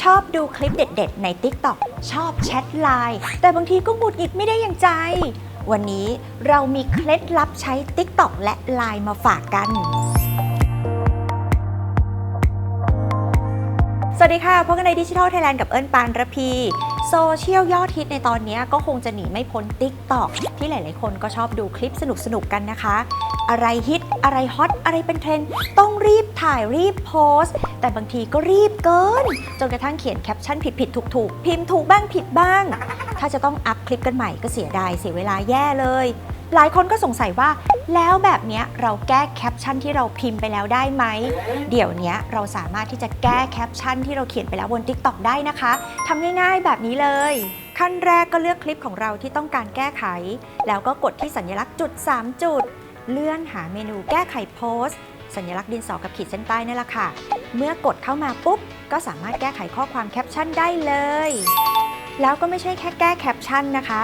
ชอบดูคลิปเด็ด ๆ ใน TikTok ชอบแชทไลน์แต่บางทีก็หงุดหงิดไม่ได้อย่างใจ วันนี้เรามีเคล็ดลับใช้ TikTok และ Line มาฝากกัน สวัสดีค่ะพบกันในดิจิทัลไทยแลนด์กับเอิญปานระพี โซเชียลยอดฮิตในตอนนี้ก็คงจะหนีไม่พ้น TikTok ที่หลายๆ คนก็ชอบดูคลิปสนุกๆกันนะคะ อะไรฮิต อะไรฮอต อะไรเป็นเทรนด์ต้องรีบถ่ายรีบโพสต์ แต่บางทีก็รีบเกิน จนกระทั่งเขียนแคปชั่นผิดๆ ถูกๆ พิมพ์ถูกบ้างผิดบ้าง ถ้าจะต้องอัพคลิปกันใหม่ก็เสียดายเสียเวลาแย่เลย หลายคนก็สงสัยว่าแล้วแบบนี้เราแก้แคปชั่นที่เราพิมพ์ไปแล้วได้ไหม เดี๋ยวนี้เราสามารถที่จะแก้แคปชั่นที่เราเขียนไปแล้วบน TikTok ได้นะคะทำง่ายๆแบบนี้เลย ขั้นแรกก็เลือกคลิปของเราที่ต้องการแก้ไข แล้วก็กดที่สัญลักษณ์จุด 3 จุด เลื่อนหาเมนูแก้ไขโพสต์สัญลักษณ์ดินสอกับขีดเส้นใต้นั่นแหละค่ะ เมื่อกดเข้ามาปุ๊บ ก็สามารถแก้ไขข้อความแคปชั่นได้เลย แล้วก็ไม่ใช่แค่แก้แคปชั่นนะคะ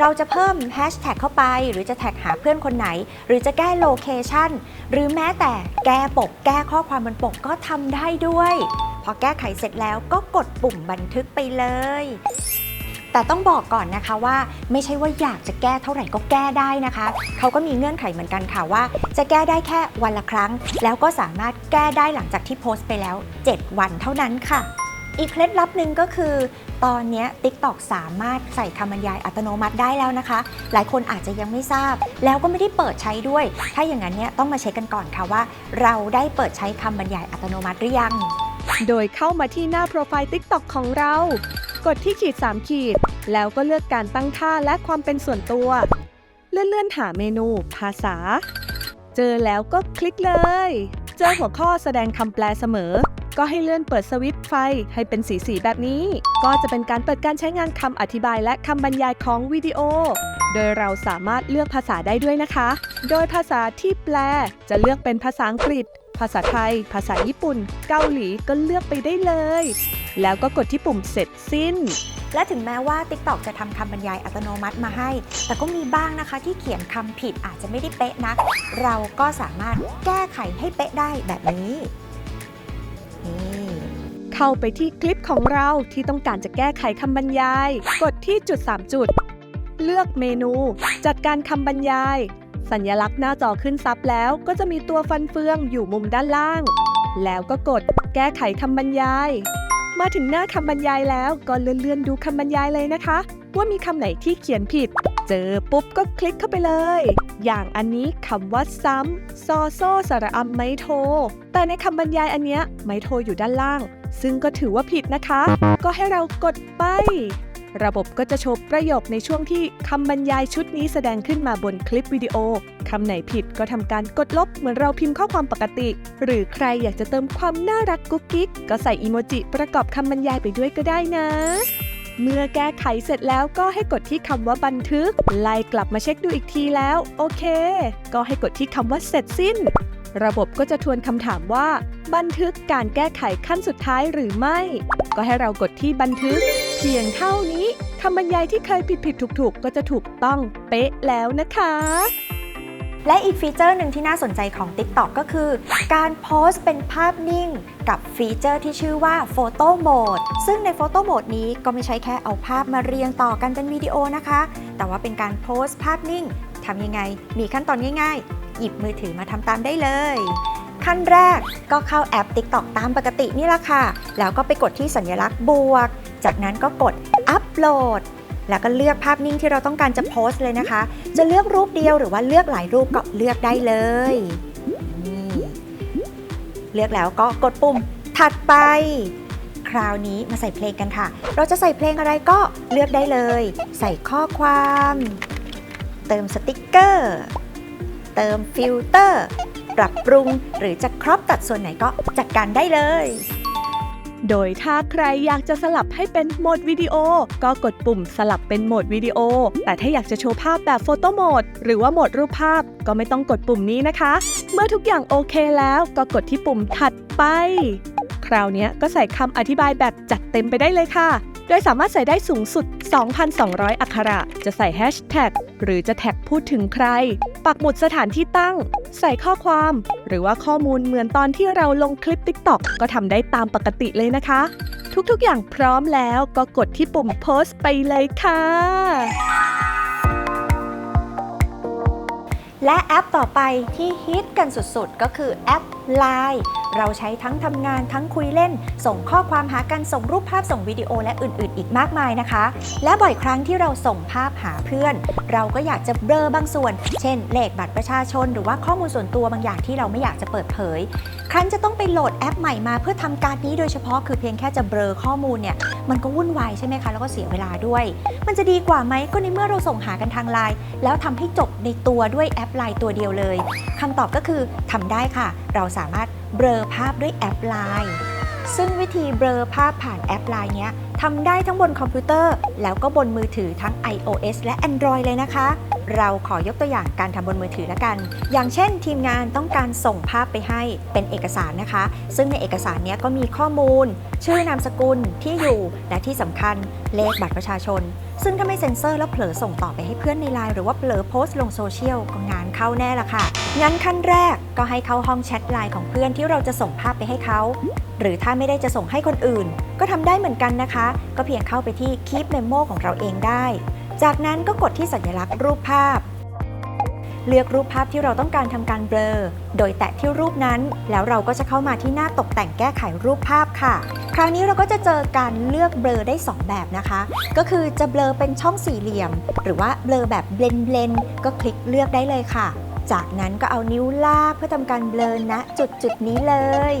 เราจะเพิ่มแฮชแท็กเข้าไป หรือจะแท็กหาเพื่อนคนไหน หรือจะแก้โลเคชันหรือแม้แต่แก้ปก แก้ข้อความบนปกก็ทำได้ด้วย พอแก้ไขเสร็จแล้วก็กดปุ่มบันทึกไปเลย แต่ต้องบอกก่อนนะคะว่า ไม่ใช่ว่าอยากจะแก้เท่าไหร่ก็แก้ได้นะคะ เขาก็มีเงื่อนไขเหมือนกันค่ะว่า จะแก้ได้แค่วันละครั้ง แล้วก็สามารถแก้ได้หลังจากที่โพสต์ไปแล้ว 7 วันเท่านั้นค่ะ อีกเคล็ดลับหนึ่งก็คือ ตอนนี้ TikTok สามารถใส่คำบรรยายอัตโนมัติได้แล้วนะคะ หลายคนอาจจะยังไม่ทราบ แล้วก็ไม่ได้เปิดใช้ด้วย ถ้าอย่างนั้นเนี่ยต้องมาเช็คกันก่อนค่ะว่า เราได้เปิดใช้คำบรรยายอัตโนมัติหรือยัง โดยเข้ามาที่หน้าโปรไฟล์ TikTok ของเรา กดที่ขีด 3 ขีด แล้วก็เลือกการตั้งค่าและความเป็นส่วนตัว เลื่อนๆหาเมนู ภาษา เจอแล้วก็คลิกเลย เจอหัวข้อแสดงคำแปลเสมอ ก็ให้เลื่อนเปิดสวิตช์ไฟให้เป็นสีสีแบบนี้ ก็จะเป็นการเปิดการใช้งานคำอธิบายและคำบรรยายของวิดีโอ โดยเราสามารถเลือกภาษาได้ด้วยนะคะ โดยภาษาที่แปลจะเลือกเป็นภาษาอังกฤษ ภาษาไทย ภาษาญี่ปุ่น เกาหลีก็เลือกไปได้เลย แล้วก็กดที่ปุ่มเสร็จสิ้นและถึงแม้ว่า TikTok จะทำคำบรรยายอัตโนมัติมาให้ แต่ก็มีบ้างนะคะที่เขียนคำผิดอาจจะไม่ได้เป๊ะนักเราก็สามารถแก้ไขให้เป๊ะได้แบบนี้ เข้าไปที่คลิปของเราที่ต้องการจะแก้ไขคำบรรยาย กดที่จุด 3 จุด เลือกเมนู จัดการคำบรรยาย สัญลักษณ์หน้าจอขึ้นซับแล้วก็จะมีตัวฟันเฟืองอยู่มุมด้านล่าง แล้วก็กดแก้ไขคำบรรยาย มาถึงหน้าคำบรรยายแล้วก็เลื่อนๆดูคำบรรยายเลยนะคะ ว่ามีคำไหนที่เขียนผิด เจอปุ๊บก็คลิกเข้าไปเลย อย่างอันนี้คำว่าซ้ำซอโซสระอัมไมโท แต่ในคำบรรยายอันเนี้ยไมโทอยู่ด้านล่าง ซึ่งก็ถือว่าผิดนะคะ ก็ให้เรากดไป ระบบก็จะโชว์ประโยคในช่วงที่คำบรรยายชุดนี้แสดงขึ้นมาบนคลิปวิดีโอคำไหนผิดก็ทำการกดลบเหมือนเราพิมพ์ข้อความปกติ หรือใครอยากจะเติมความน่ารักกุ๊กกิ๊กก็ใส่อีโมจิประกอบคำบรรยายไปด้วยก็ได้นะ เมื่อแก้ไขเสร็จแล้วก็ให้กดที่คำว่าบันทึก ไล่กลับมาเช็คดูอีกทีแล้ว โอเค ก็ให้กดที่คำว่าเสร็จสิ้น ระบบก็จะทวนคำถามว่า บันทึกการแก้ไขขั้นสุดท้ายหรือไม่ ก็ให้เรากดที่บันทึก เพียงเท่านี้คำบรรยายที่เคยผิดผิดถูกถูกๆก็จะถูกต้องเป๊ะแล้วนะคะ และอีกฟีเจอร์หนึ่งที่น่าสนใจของ TikTok ก็คือ การโพสต์เป็นภาพนิ่งกับฟีเจอร์ที่ชื่อว่า Photo Mode ซึ่งใน Photo Mode นี้ก็ไม่ใช่แค่เอาภาพมาเรียงต่อกันเป็นวิดีโอนะคะ แต่ว่าเป็นการโพสต์ภาพนิ่งทำยังไง มีขั้นตอนง่ายๆ หยิบมือถือมาทำตามได้เลย ขั้นแรกก็เข้าแอป TikTok ตามปกตินี่แหละค่ะ แล้วก็ไปกดที่สัญลักษณ์บวก จากนั้นก็กดอัปโหลด แล้วก็เลือกภาพนิ่งที่เราต้องการจะโพสต์เลยนะคะ จะเลือกรูปเดียวหรือว่าเลือกหลายรูปก็เลือกได้เลยนี่เลือกแล้วก็กดปุ่มถัดไป คราวนี้มาใส่เพลงกันค่ะ เราจะใส่เพลงอะไรก็เลือกได้เลย ใส่ข้อความ เติมสติกเกอร์ เติมฟิลเตอร์ ปรับปรุงหรือจะครอปตัดส่วนไหนก็จัดการได้เลย โดยถ้าใครอยากจะสลับให้เป็นโหมดวิดีโอ ก็กดปุ่มสลับเป็นโหมดวิดีโอ แต่ถ้าอยากจะโชว์ภาพแบบโฟโต้โหมดหรือว่าโหมดรูปภาพก็ไม่ต้องกดปุ่มนี้นะคะ เมื่อทุกอย่างโอเคแล้วก็กดที่ปุ่มถัดไป คราวนี้ก็ใส่คำอธิบายแบบจัดเต็มไปได้เลยค่ะ โดยสามารถใส่ได้สูงสุด 2,200 อักขระ จะใส่แฮชแท็กหรือจะแท็กพูดถึงใคร ปักหมุดสถานที่ตั้ง ใส่ข้อความ หรือว่าข้อมูลเหมือนตอนที่เราลงคลิป TikTok ก็ทำได้ตามปกติเลยนะคะ ทุกๆ อย่างพร้อมแล้วก็กดที่ปุ่มโพสต์ไปเลยค่ะและแอปต่อไปที่ฮิตกันสุดๆ ก็คือแอป Line เราใช้ทั้งทำงานทั้งคุยเล่น ส่งข้อความหากันส่งรูปภาพส่งวิดีโอและอื่นๆ อีกมากมายนะคะ และบ่อยครั้งที่เราส่งภาพหาเพื่อน เราก็อยากจะเบลอบางส่วน เช่น เลขบัตรประชาชน หรือว่าข้อมูลส่วนตัวบางอย่างที่เราไม่อยากจะเปิดเผย ครั้นจะต้องไปโหลดแอปใหม่มาเพื่อทำการนี้โดยเฉพาะคือเพียงแค่จะเบลอข้อมูลเนี่ยมันก็วุ่นวายใช่ไหมคะแล้วก็เสียเวลาด้วย มันจะดีกว่าไหมก็ในเมื่อเราส่งหากันทางไลน์แล้วทำให้จบในตัวด้วยแอปไลน์ตัวเดียวเลยคำตอบก็คือทำได้ค่ะ เราสามารถเบลอภาพด้วยแอปไลน์ซึ่งวิธีเบลอภาพผ่านแอปไลน์เนี้ยทำได้ทั้งบนคอมพิวเตอร์ แล้วก็บนมือถือทั้ง iOS และ Android เลยนะคะ เราขอยกตัวอย่างการทำบนมือถือละกัน อย่างเช่น ทีมงานต้องการส่งภาพไปให้เป็นเอกสารนะคะ ซึ่งในเอกสารนี้ก็มีข้อมูล ชื่อนามสกุลที่อยู่และที่สำคัญเลขบัตรประชาชน ซึ่งถ้าไม่เซ็นเซอร์แล้วเผลอส่งต่อไปให้เพื่อนในไลน์หรือว่าเผลอโพสต์ลงโซเชียลก็งานเข้าแน่ละค่ะ งั้นขั้นแรกก็ให้เข้าห้องแชทไลน์ของเพื่อนที่เราจะส่งภาพไปให้เขาหรือถ้าไม่ได้จะส่งให้คนอื่น ก็ทำได้เหมือนกันนะคะ ก็เพียงเข้าไปที่ Keep Memo ของเราเองได้ จากนั้นก็กดที่สัญลักษณ์รูปภาพ เลือกรูปภาพที่เราต้องการทำการเบลอ โดยแตะที่รูปนั้น แล้วเราก็จะเข้ามาที่หน้าตกแต่งแก้ไขรูปภาพค่ะ คราวนี้เราก็จะเจอการเลือกเบลอได้ 2 แบบนะคะ ก็คือจะเบลอเป็นช่องสี่เหลี่ยม หรือว่าเบลอแบบเบลนเบลนก็คลิกเลือกได้เลยค่ะ จากนั้นก็เอานิ้วลากเพื่อทำการเบลอณจุดจุดนี้เลย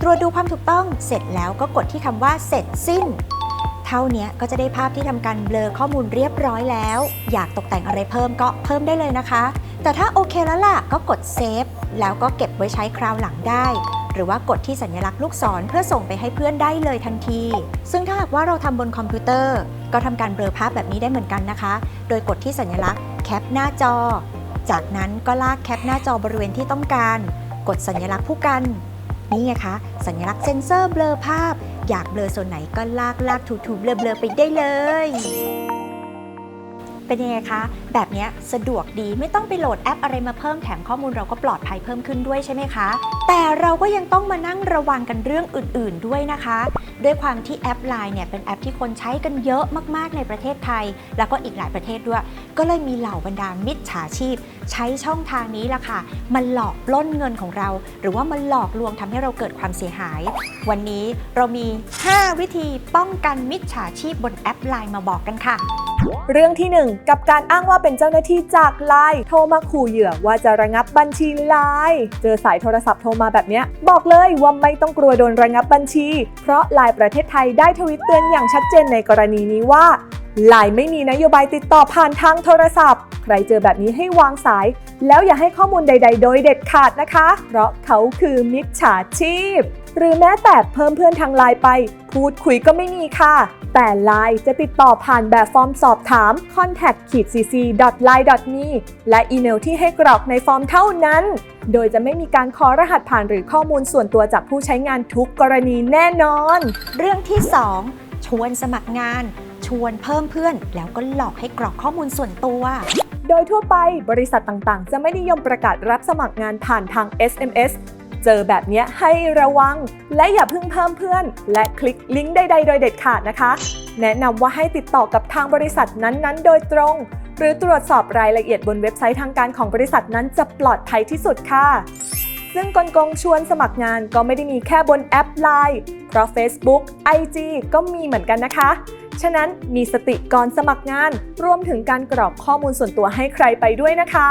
ตรวจดูความถูกต้องเสร็จแล้วก็กดที่คำว่าเสร็จสิ้น ท่านี้ก็จะได้ภาพที่ทำการเบลอข้อมูลเรียบร้อยแล้ว อยากตกแต่งอะไรเพิ่มก็เพิ่มได้เลยนะคะ แต่ถ้าโอเคแล้วล่ะก็กดเซฟแล้วก็เก็บไว้ใช้คราวหลังได้ หรือว่ากดที่สัญลักษณ์ลูกศรเพื่อส่งไปให้เพื่อนได้เลยทันที ซึ่งถ้าหากว่าเราทำบนคอมพิวเตอร์ ก็ทำการเบลอภาพแบบนี้ได้เหมือนกันนะคะ โดยกดที่สัญลักษณ์แคปหน้าจอ จากนั้นก็ลากแคปหน้าจอบริเวณที่ต้องการ กดสัญลักษณ์ผู้กันนี่ไงคะสัญลักษณ์เซนเซอร์เบลอภาพ อยากเบลอโซนไหนก็ลากลากถูถูเบลอเบลอไปได้เลย เป็นยังไงคะ แบบนี้สะดวกดีไม่ต้องไปโหลดแอปอะไรมาเพิ่มแถมข้อมูลเราก็ปลอดภัยเพิ่มขึ้นด้วยใช่ไหมคะ แต่เราก็ยังต้องมานั่งระวังกันเรื่องอื่น ๆ ด้วยนะคะ ด้วยความที่แอป Line เนี่ยเป็นแอปที่คนใช้กันเยอะมาก ๆ ในประเทศไทย แล้วก็อีกหลายประเทศด้วย ก็เลยมีเหล่าบรรดามิจฉาชีพ ใช้ช่องทางนี้ล่ะค่ะมันหลอกปล้นเงินของเรา หรือว่ามันหลอกลวงทำให้เราเกิดความเสียหาย วันนี้เรามี 5 วิธีป้องกันมิจฉาชีพบนแอป Line มาบอกกันค่ะ เรื่องที่ 1 กับการอ้างว่าเป็นเจ้าหน้าที่จากไลน์โทรมาขู่เหยื่อว่าจะระงับบัญชีไลน์เจอสายโทรศัพท์โทรมาแบบเนี้ย บอกเลยว่าไม่ต้องกลัวโดนระงับบัญชี เพราะไลน์ประเทศไทยได้ทวิตเตือนอย่างชัดเจนในกรณีนี้ว่าไลน์ไม่มีนโยบายติดต่อผ่านทางโทรศัพท์ ใครเจอแบบนี้ให้วางสาย แล้วอย่าให้ข้อมูลใด ๆ โดยเด็ดขาดนะคะ เพราะเขาคือมิจฉาชีพ หรือแม้แต่เพิ่มเพื่อนทางไลน์ไป พูดคุยก็ไม่มีค่ะ แต่ไลน์จะติดต่อผ่านแบบฟอร์มสอบถาม contact cc line me และอีเมลที่ให้กรอกในฟอร์มเท่านั้น โดยจะไม่มีการขอรหัสผ่านหรือข้อมูลส่วนตัวจากผู้ใช้งานทุกกรณีแน่นอน เรื่องที่ 2 ชวนสมัครงาน ชวนเพิ่มเพื่อน แล้วก็หลอกให้กรอกข้อมูลส่วนตัวโดยทั่วไปบริษัทต่างๆ จะไม่นิยมประกาศรับสมัครงานผ่านทาง SMS เจอแบบนี้ให้ระวัง และอย่าเพิ่งเพิ่มเพื่อน และคลิกลิงก์ใดๆโดยเด็ดขาดนะคะ แนะนำว่าให้ติดต่อกับทางบริษัทนั้นๆ โดยตรง หรือตรวจสอบรายละเอียดบนเว็บไซต์ทางการของบริษัทนั้นจะปลอดภัยที่สุดค่ะซึ่งกลกงชวนสมัครงานก็ไม่ได้มีแค่บนแอป Line เพราะ Facebook IG ก็มีเหมือนกันนะคะ ฉะนั้นมีสติก่อนสมัครงาน รวมถึงการกรอกข้อมูลส่วนตัวให้ใครไปด้วยนะคะ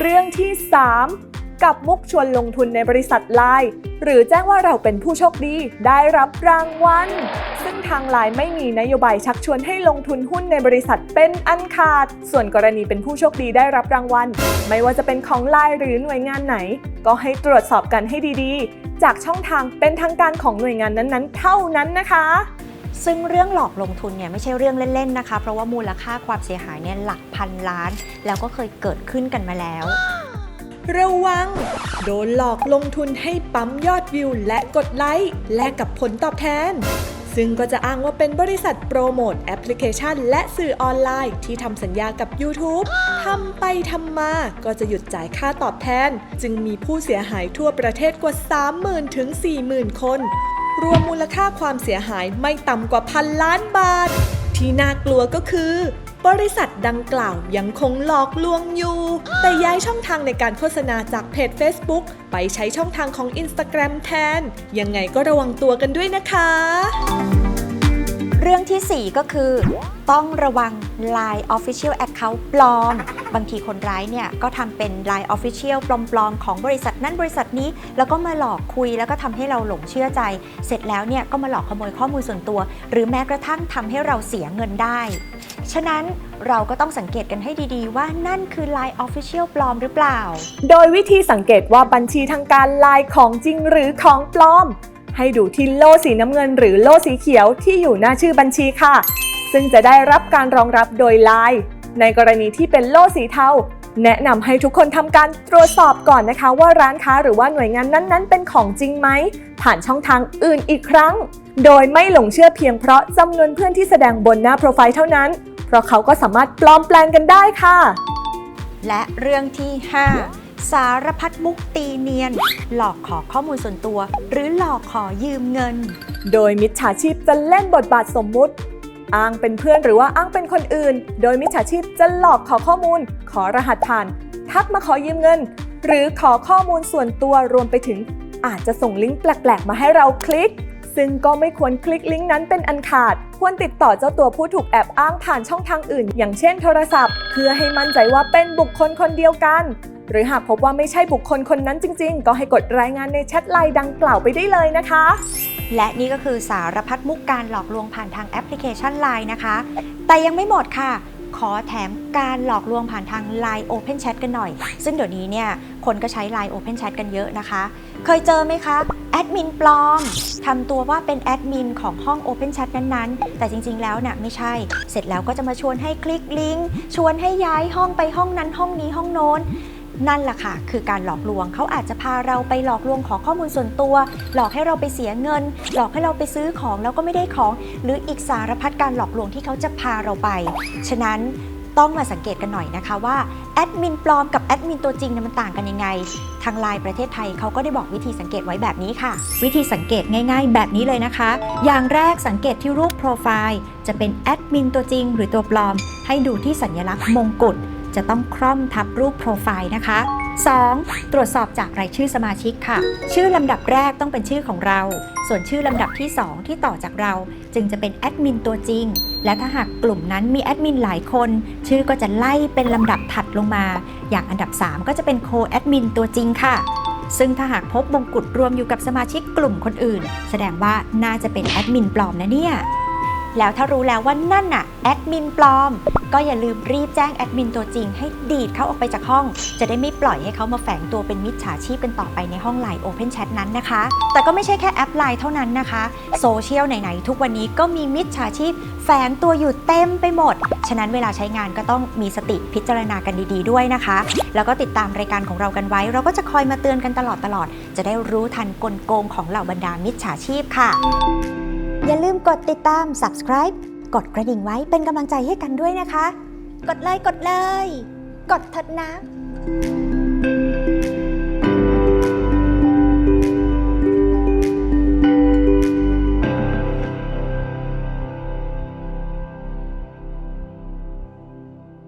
เรื่องที่ 3 กับมุกชวนลงทุนในบริษัทไลน์หรือแจ้งว่าเราเป็นผู้โชคดีได้รับรางวัล ซึ่งทางไลน์ไม่มีนโยบายชักชวนให้ลงทุนหุ้นในบริษัทเป็นอันขาด ส่วนกรณีเป็นผู้โชคดีได้รับรางวัล ไม่ว่าจะเป็นของไลน์หรือหน่วยงานไหน ก็ให้ตรวจสอบกันให้ดีๆ จากช่องทางเป็นทางการของหน่วยงานนั้นๆ เท่านั้นนะคะซึ่งเรื่องหลอกลงทุนเนี่ยไม่ใช่เรื่องเล่นๆนะคะ เพราะว่ามูลค่าความเสียหายเนี่ยหลักพันล้าน แล้วก็เคยเกิดขึ้นกันมาแล้ว ระวัง โดนหลอกลงทุนให้ปั๊มยอดวิวและกดไลค์แลกกับผลตอบแทน ซึ่งก็จะอ้างว่าเป็นบริษัทโปรโมทแอปพลิเคชัน และสื่อออนไลน์ที่ทำสัญญากับ YouTube ทำไปทำมาก็จะหยุดจ่ายค่าตอบแทน จึงมีผู้เสียหายทั่วประเทศกว่า 30,000 ถึง 40,000 คน รวมมูลค่าความเสียหายไม่ต่ำกว่าพันล้านบาท ที่น่ากลัวก็คือ บริษัทดังกล่าวยังคงหลอกลวงอยู่ แต่ย้ายช่องทางในการโฆษณาจากเพจ Facebook ไปใช้ช่องทางของ Instagram แทน ยังไงก็ระวังตัวกันด้วยนะคะ เรื่องทีสี่ 4 ก็คือ ต้องระวัง Line Official Account ปลอม บางทีคนร้ายเนี่ยก็ทำเป็น Line Official ปลอมๆ ของบริษัทนั้นบริษัทนี้ แล้วก็มาหลอกคุยแล้วก็ทำให้เราหลงเชื่อใจ เสร็จแล้วเนี่ยก็มาหลอกขโมยข้อมูลส่วนตัว หรือแม้กระทั่งทำให้เราเสียเงินได้ ฉะนั้นเราก็ต้องสังเกตกันให้ดีๆ ว่านั่นคือ Line Official ปลอมหรือเปล่า โดยวิธีสังเกตว่าบัญชีทางการไลน์ของจริงหรือของปลอม ให้ดูที่โล่สีน้ำเงินหรือโล่สีเขียวที่อยู่หน้าชื่อบัญชีค่ะ ซึ่งจะได้รับการรองรับโดยไลน์ในกรณีที่เป็นโล่สีเทาแนะนำให้ทุกคนทำการตรวจสอบก่อนนะคะ ว่าร้านค้าหรือว่าหน่วยงานนั้นๆ เป็นของจริงไหม ผ่านช่องทางอื่นอีกครั้ง โดยไม่หลงเชื่อเพียงเพราะจำนวนเพื่อนที่แสดงบนหน้าโปรไฟล์เท่านั้น ราะเขาก็สามารถปลอมแปลงกันได้ค่ะ และเรื่องที่ 5 สารพัดมุกตีเนียน หลอกขอข้อมูลส่วนตัว หรือหลอกขอยืมเงิน โดยมิจฉาชีพจะเล่นบทบาทสมมุติอ้างเป็นเพื่อนหรือว่าอ้างเป็นคนอื่น โดยมิจฉาชีพจะหลอกขอข้อมูล ขอรหัสผ่าน ทักมาขอยืมเงิน หรือขอข้อมูลส่วนตัวรวมไปถึง อาจจะส่งลิงก์แปลก ๆ มาให้เราคลิก ซึ่งก็ไม่ควรคลิกลิงก์นั้นเป็นอันขาด ควรติดต่อเจ้าตัวผู้ถูกแอบอ้างผ่านช่องทางอื่น อย่างเช่นโทรศัพท์ เพื่อให้มั่นใจว่าเป็นบุคคลคนเดียวกัน หรือหากพบว่าไม่ใช่บุคคลคนนั้นจริง ๆ ก็ให้กดรายงานในแชทไลน์ดังกล่าวไปได้เลยนะคะ และนี่ก็คือสารพัดมุกการหลอกลวงผ่านทางแอปพลิเคชัน Line นะคะ แต่ยังไม่หมดค่ะ ขอแถมการหลอกลวงผ่านทาง Line Open Chat กันหน่อย ซึ่งเดี๋ยวนี้เนี่ยคนก็ใช้ Line Open Chat กันเยอะนะคะ เคยเจอไหมคะแอดมินปลอมทำตัวว่าเป็นแอดมินของห้อง Open Chat นั้นๆ แต่จริงๆแล้วน่ะไม่ใช่ เสร็จแล้วก็จะมาชวนให้คลิกลิงก์ชวนให้ย้ายห้องไปห้องนั้นห้องนี้ห้องโน้น นั่นแหละค่ะ คือการหลอกลวงเขาอาจจะพาเราไปหลอกลวงขอข้อมูลส่วนตัว หลอกให้เราไปเสียเงิน หลอกให้เราไปซื้อของแล้วก็ไม่ได้ของ หรืออีกสารพัดการหลอกลวงที่เขาจะพาเราไป ฉะนั้นต้องมาสังเกตกันหน่อยนะคะว่าแอดมินปลอมกับแอดมินตัวจริงเนี่ยมันต่างกันยังไง ทางไลน์ประเทศไทยเขาก็ได้บอกวิธีสังเกตไว้แบบนี้ค่ะ วิธีสังเกตง่ายๆ แบบนี้เลยนะคะ อย่างแรกสังเกตที่รูปโปรไฟล์จะเป็นแอดมินตัวจริงหรือตัวปลอม ให้ดูที่สัญลักษณ์มงกุฎ จะต้องคร่อมทับรูปโปรไฟล์นะคะ 2. ตรวจสอบจากรายชื่อสมาชิกค่ะ ชื่อลำดับแรกต้องเป็นชื่อของเรา ส่วนชื่อลำดับที่ 2 ที่ต่อจากเรา จึงจะเป็นแอดมินตัวจริง และถ้าหากกลุ่มนั้นมีแอดมินหลายคน ชื่อก็จะไล่เป็นลำดับถัดลงมา อย่างอันดับ 3 ก็จะเป็นโคแอดมินตัวจริงค่ะซึ่งถ้าหากพบมงกุฎรวมอยู่กับสมาชิกกลุ่มคนอื่น แสดงว่าน่าจะเป็นแอดมินปลอมนะเนี่ย แล้วถ้ารู้แล้วว่านั่นน่ะแอดมินปลอม ก็อย่าลืมรีบแจ้งแอดมินตัวจริง ให้ดีดเขาออกไปจากห้อง จะได้ไม่ปล่อยให้เขามาแฝงตัวเป็นมิจฉาชีพกันต่อไปในห้องไลน์ Open Chat นั้นนะคะ แต่ก็ไม่ใช่แค่แอปไลน์เท่านั้นนะคะโซเชียลไหนๆทุกวันนี้ก็มีมิจฉาชีพแฝงตัวอยู่เต็มไปหมด ฉะนั้นเวลาใช้งานก็ต้องมีสติพิจารณากันดีๆด้วยนะคะ แล้วก็ติดตามรายการของเรากันไว้ เราก็จะคอยมาเตือนกันตลอดตลอดๆจะได้รู้ทันกลโกงของเหล่าบรรดามิจฉาชีพค่ะ อย่าลืมกดติดตาม subscribe กดกระดิ่งไว้เป็นกำลังใจให้กันด้วยนะคะ กดเลยกดเลย กดเถิดนะ